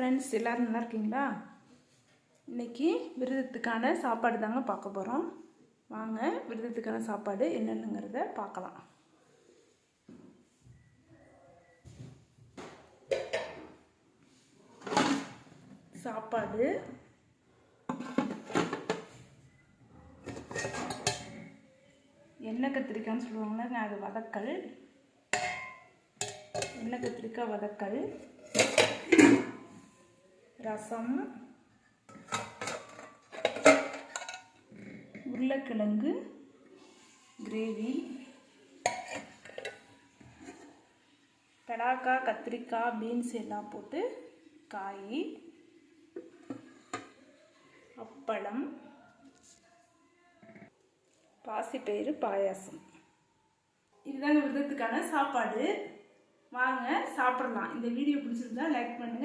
Friends எல்லோரும் நல்லா இருக்கீங்களா? இன்னைக்கு விரதத்துக்கான சாப்பாடு தாங்க பார்க்க போகிறோம் வாங்க விரதத்துக்கான சாப்பாடு என்னென்னங்கிறத பார்க்கலாம். சாப்பாடு. எண்ணெய் கத்திரிக்காய்னு சொல்லுவாங்கள்ல அது வதக்கல். எண்ணெய் கத்திரிக்காய் வதக்கல். ரசம் உருளைக்கிழங்கு கிரேவி பெடாக்காய் கத்திரிக்காய் பீன்ஸ் எல்லாம் போட்டு காய் அப்பளம் பாசிப்பயிறு பாயாசம். இதுதாங்க விருதத்துக்கான சாப்பாடு. வாங்க சாப்பிடலாம். இந்த வீடியோ பிடிச்சிருந்தா லைக்